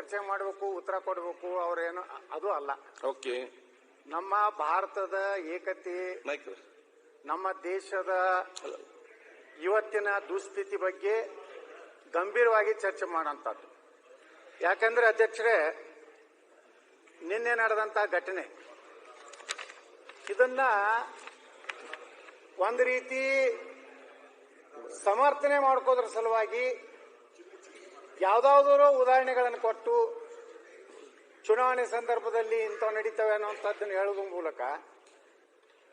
ಚರ್ಚೆ ಮಾಡಬೇಕು ಉತ್ತರ ಕೊಡಬೇಕು ಅವ್ರೇನು ಅದು ಅಲ್ಲ. ಓಕೆ ನಮ್ಮ ಭಾರತದ ಏಕತೆ ಮೈಕ್ ನಮ್ಮ ದೇಶದ ಇವತ್ತಿನ ದುಸ್ಥಿತಿ ಬಗ್ಗೆ ಗಂಭೀರವಾಗಿ ಚರ್ಚೆ ಮಾಡೋಂಥದ್ದು. ಯಾಕಂದ್ರೆ ಅಧ್ಯಕ್ಷರೇ ನಿನ್ನೆ ನಡೆದಂತ ಘಟನೆ. ಇದನ್ನ ಒಂದು ರೀತಿ ಸಮರ್ಥನೆ ಮಾಡ್ಕೋದ್ರ ಸಲುವಾಗಿ ಯಾವ್ದಾವ್ದಾರೋ ಉದಾಹರಣೆಗಳನ್ನು ಕೊಟ್ಟು ಚುನಾವಣೆ ಸಂದರ್ಭದಲ್ಲಿ ಇಂಥವು ನಡೀತವೆ ಅನ್ನೋಂಥದ್ದನ್ನು ಹೇಳುವ ಮೂಲಕ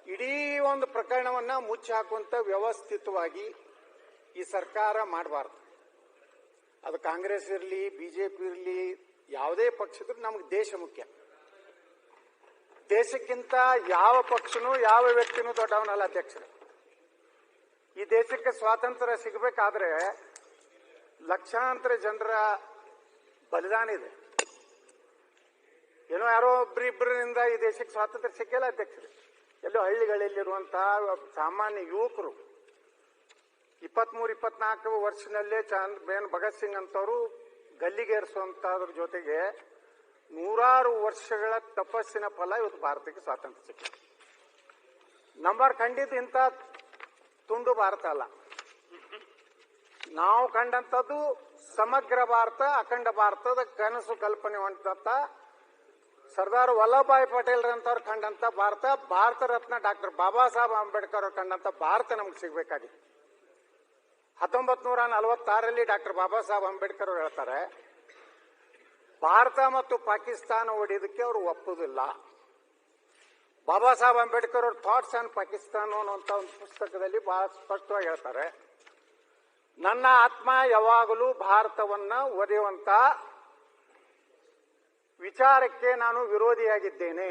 ಇಡೀ ಒಂದು ಪ್ರಕರಣವನ್ನ ಮುಚ್ಚಿ ಹಾಕುವಂಥ ವ್ಯವಸ್ಥಿತವಾಗಿ ಈ ಸರ್ಕಾರ ಮಾಡಬಾರ್ದು. ಅದು ಕಾಂಗ್ರೆಸ್ ಇರಲಿ, ಬಿಜೆಪಿ ಇರಲಿ, ಯಾವುದೇ ಪಕ್ಷದ್ರು ನಮ್ಗೆ ದೇಶ ಮುಖ್ಯ. ದೇಶಕ್ಕಿಂತ ಯಾವ ಪಕ್ಷನೂ ಯಾವ ವ್ಯಕ್ತಿನೂ ದೊಡ್ಡವನಲ್ಲ ಅಧ್ಯಕ್ಷರು. ಈ ದೇಶಕ್ಕೆ ಸ್ವಾತಂತ್ರ್ಯ ಸಿಗಬೇಕಾದ್ರೆ ಲಕ್ಷಾಂತರ ಜನರ ಬಲಿದಾನ ಇದೆ. ಏನೋ ಯಾರೋ ಒಬ್ಬರಿಬ್ಬರಿಂದ ಈ ದೇಶಕ್ಕೆ ಸ್ವಾತಂತ್ರ್ಯ ಸಿಕ್ಕಿಲ್ಲ ಅಧ್ಯಕ್ಷರು. ಎಲ್ಲೋ ಹಳ್ಳಿಗಳಲ್ಲಿರುವಂತಹ ಸಾಮಾನ್ಯ ಯುವಕರು ಇಪ್ಪತ್ಮೂರು, ಇಪ್ಪತ್ನಾಲ್ಕು ವರ್ಷದಲ್ಲೇ ಚಾಂದ್ ಬೇನ್ ಭಗತ್ ಸಿಂಗ್ ಅಂತವರು ಗಲ್ಲಿಗೇರಿಸುವಂತದ್ರ ಜೊತೆಗೆ ನೂರಾರು ವರ್ಷಗಳ ತಪಸ್ಸಿನ ಫಲ ಇವತ್ತು ಭಾರತಕ್ಕೆ ಸ್ವಾತಂತ್ರ್ಯ ಸಿಕ್ಕಿದೆ. ನಂಬರ್ ಖಂಡಿತ ಇಂಥ ತುಂಡು ಭಾರತ ಅಲ್ಲ. ನಾವು ಕಂಡಂಥದ್ದು ಸಮಗ್ರ ಭಾರತ, ಅಖಂಡ ಭಾರತದ ಕನಸು ಕಲ್ಪನೆ ಹೊಂದಂತ ಸರ್ದಾರ್ ವಲ್ಲಭಭಾಯಿ ಪಟೇಲ್ ಅಂತವ್ರು ಕಂಡಂತ ಭಾರತ ಭಾರತ ರತ್ನ ಡಾಕ್ಟರ್ ಬಾಬಾ ಸಾಹೇಬ್ ಅಂಬೇಡ್ಕರ್ ಅವ್ರು ಕಂಡಂತ ಭಾರತ ನಮ್ಗೆ ಸಿಗ್ಬೇಕಾಗಿತ್ತು ಹತ್ತೊಂಬತ್ ನೂರ ನಲವತ್ತಾರಲ್ಲಿ ಡಾಕ್ಟರ್ ಬಾಬಾ ಸಾಹೇಬ್ ಅಂಬೇಡ್ಕರ್ ಅವರು ಹೇಳ್ತಾರೆ, ಭಾರತ ಮತ್ತು ಪಾಕಿಸ್ತಾನ ಹೊಡೆಯೋದಕ್ಕೆ ಅವರು ಒಪ್ಪುದಿಲ್ಲ. ಬಾಬಾ ಸಾಹೇಬ್ ಅಂಬೇಡ್ಕರ್ ಅವ್ರ ಥಾಟ್ಸ್ ಆನ್ ಪಾಕಿಸ್ತಾನ ಅನ್ನುವಂಥ ಒಂದು ಪುಸ್ತಕದಲ್ಲಿ ಬಹಳ ಸ್ಪಷ್ಟವಾಗಿ ಹೇಳ್ತಾರೆ. ನನ್ನ ಆತ್ಮ ಯಾವಾಗಲೂ ಭಾರತವನ್ನ ಒದೆಯುವಂತ ವಿಚಾರಕ್ಕೆ ನಾನು ವಿರೋಧಿಯಾಗಿದ್ದೇನೆ.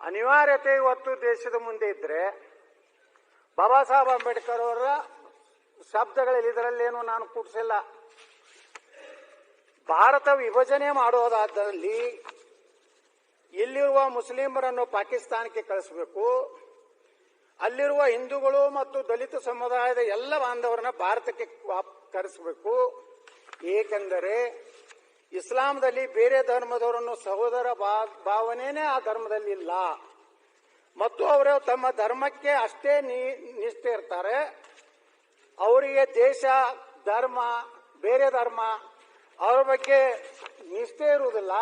ಅನಿವಾರ್ಯತೆ ಇವತ್ತು ದೇಶದ ಮುಂದೆ ಇದ್ರೆ ಬಾಬಾ ಸಾಹೇಬ್ ಅಂಬೇಡ್ಕರ್ ಅವರ ಶಬ್ದಗಳಲ್ಲಿ ಇದರಲ್ಲೇನು ನಾನು ಕೂಡಿಸಿಲ್ಲ. ಭಾರತ ವಿಭಜನೆ ಮಾಡೋದಾದಲ್ಲಿ ಇಲ್ಲಿರುವ ಮುಸ್ಲಿಮರನ್ನು ಪಾಕಿಸ್ತಾನಕ್ಕೆ ಕಳಿಸಬೇಕು. ಅಲ್ಲಿರುವ ಹಿಂದೂಗಳು ಮತ್ತು ದಲಿತ ಸಮುದಾಯದ ಎಲ್ಲ ಬಾಂಧವರನ್ನ ಭಾರತಕ್ಕೆ ಕರೆಸಬೇಕು ಏಕೆಂದರೆ ಇಸ್ಲಾಂದಲ್ಲಿ ಬೇರೆ ಧರ್ಮದವರನ್ನು ಸಹೋದರ ಭಾವನೆಯೇ ಆ ಧರ್ಮದಲ್ಲಿ ಇಲ್ಲ. ಮತ್ತು ಅವರು ತಮ್ಮ ಧರ್ಮಕ್ಕೆ ಅಷ್ಟೇ ನಿಷ್ಠೆ ಇರ್ತಾರೆ. ಅವರಿಗೆ ದೇಶ, ಧರ್ಮ, ಬೇರೆ ಧರ್ಮ, ಅವ್ರ ಬಗ್ಗೆ ನಿಷ್ಠೆ ಇರುವುದಿಲ್ಲ.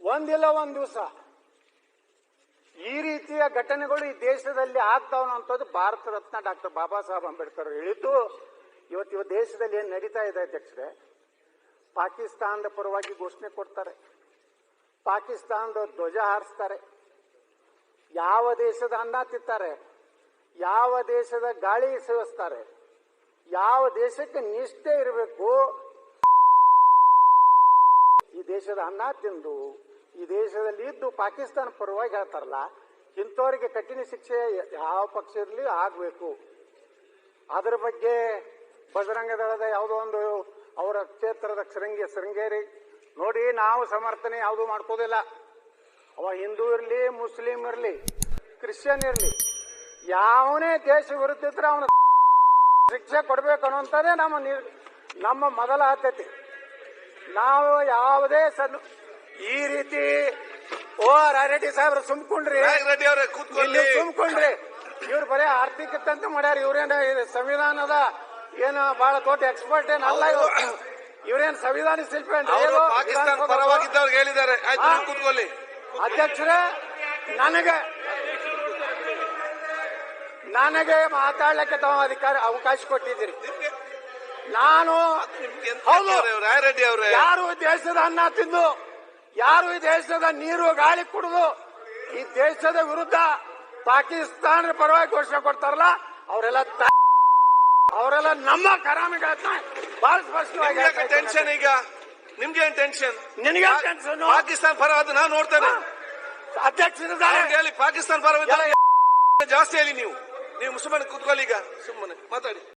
ಒಂದಿಲ್ಲ ಒಂದು ದಿವಸ. ಈ ರೀತಿಯ ಘಟನೆಗಳು ಈ ದೇಶದಲ್ಲಿ ಆಗ್ತಾವನ್ನೋಂಥದ್ದು ಭಾರತ ರತ್ನ ಡಾಕ್ಟರ್ ಬಾಬಾ ಸಾಹೇಬ್ ಅಂಬೇಡ್ಕರ್ ಹೇಳಿದ್ದು. ಇವತ್ತು ಇವತ್ತು ದೇಶದಲ್ಲಿ ಏನು ನಡೀತಾ ಇದೆ ಅಧ್ಯಕ್ಷರೇ? ಪಾಕಿಸ್ತಾನದ ಪರವಾಗಿ ಘೋಷಣೆ ಕೊಡ್ತಾರೆ. ಪಾಕಿಸ್ತಾನದ ಧ್ವಜ ಹಾರಿಸ್ತಾರೆ. ಯಾವ ದೇಶದ ಅನ್ನ ತಿತ್ತಾರೆ ಯಾವ ದೇಶದ ಗಾಳಿ ಸೇವಿಸ್ತಾರೆ ಯಾವ ದೇಶಕ್ಕೆ ನಿಷ್ಠೆ ಇರಬೇಕು? ಈ ದೇಶದ ಅನ್ನ ತಿಂದು ಈ ದೇಶದಲ್ಲಿ ಇದ್ದು ಪಾಕಿಸ್ತಾನ ಪರವಾಗಿ ಹೇಳ್ತಾರಲ್ಲ, ಇಂಥವರಿಗೆ ಕಠಿಣ ಶಿಕ್ಷೆ ಯಾವ ಪಕ್ಷ ಇರಲಿ ಆಗಬೇಕು. ಅದರ ಬಗ್ಗೆ ಬಜರಂಗ ದಳದ ಯಾವುದೋ ಒಂದು ಅವರ ಕ್ಷೇತ್ರದ ಶೃಂಗಿ, ಶೃಂಗೇರಿ, ನೋಡಿ ನಾವು ಸಮರ್ಥನೆ ಯಾವುದು ಮಾಡ್ಕೋದಿಲ್ಲ. ಅವ ಹಿಂದೂ ಇರಲಿ, ಮುಸ್ಲಿಂ ಇರಲಿ, ಕ್ರಿಶ್ಚಿಯನ್ ಇರಲಿ, ಯಾವನೇ ದೇಶ ವಿರುದ್ಧ ಇದ್ರೆ ಅವನ ಶಿಕ್ಷೆ ಕೊಡಬೇಕು ಅನ್ನೋಂಥದ್ದೇ ನಮ್ಮ ನಮ್ಮ ಮೊದಲ ಆದ್ಯತೆ. ನಾವು ಯಾವುದೇ ಸಣ್ಣ ಈ ರೀತಿ ಓ ರಾಯರೆಡ್ಡಿ ಸಾಹೇಬ್ರು ಸುಮ್ಕೊಂಡ್ರಿ. ರೆಡ್ಡಿ ಅವರೇ ಇಲ್ಲಿ ಕೂತ್ಕೊಳ್ಳಿ ಸುಮ್ಕೊಂಡ್ರಿ. ಇವ್ರು ಬರೀ ಆರ್ಥಿಕ ತಂತ ಮಾಡ್ಯಾರ. ಇವ್ರೇನ ಸಂವಿಧಾನದ ಏನು ಬಹಳ ದೊಡ್ಡ ಎಕ್ಸ್ಪರ್ಟ್ ಏನ್ ಅಲ್ಲ ಇವ್ರು. ಇವ್ರೇನ್ ಸಂವಿಧಾನ ಶಿಲ್ಪಿ? ಅವರು ಪಾಕಿಸ್ತಾನ ಹೇಳಿದ್ದಾರೆ. ಆಯ್ತು? ನೀವು ಕೂತ್ಕೊಳ್ಳಿ. ಅಧ್ಯಕ್ಷರೇ ನನಗೆ ನನಗೆ ಮಾತಾಡ್ಲಿಕ್ಕೆ ತಾವು ಅಧಿಕಾರ ಅವಕಾಶ ಕೊಟ್ಟಿದ್ದೀರಿ. ನಾನು ಹೌದು. ರಾಯರೆಡ್ಡಿ ಅವರೇ. ಯಾರು ದೇಶದ ಅನ್ನ ತಿಂದು ಯಾರು ಈ ದೇಶದ ನೀರು ಗಾಳಿ ಕುಡಿದು ಈ ದೇಶದ ವಿರುದ್ಧ ಪಾಕಿಸ್ತಾನ ಪರವಾಗಿ ಘೋಷಣೆ ಕೊಡ್ತಾರಲ್ಲ ಅವರೆಲ್ಲ ಅವರೆಲ್ಲ ನಮ್ಮ ಬಹಳ ಸ್ಪಷ್ಟವಾಗಿ ಇದ್ದಾರೆ. ಟೆನ್ಷನ್ ಈಗ? ನಿಮ್ಗೆ ಏನ್ ಟೆನ್ಷನ್ ನಿನಗೆ ಟೆನ್ಷನ್ ಪಾಕಿಸ್ತಾನ ಪರ ಅದು ನಾನು ನೋಡ್ತೇನೆ. ಅಧ್ಯಕ್ಷ ಹೇಳಿ ಪಾಕಿಸ್ತಾನ ಪರವಾಗಿ ಜಾಸ್ತಿ ಹೇಳಿ ನೀವು. ನೀವು ಸುಮ್ಮನೆ ಕೂತ್ಕೊಳ್ಳಿ ಈಗ. ಸುಮ್ಮನೆ ಮಾತಾಡಿ.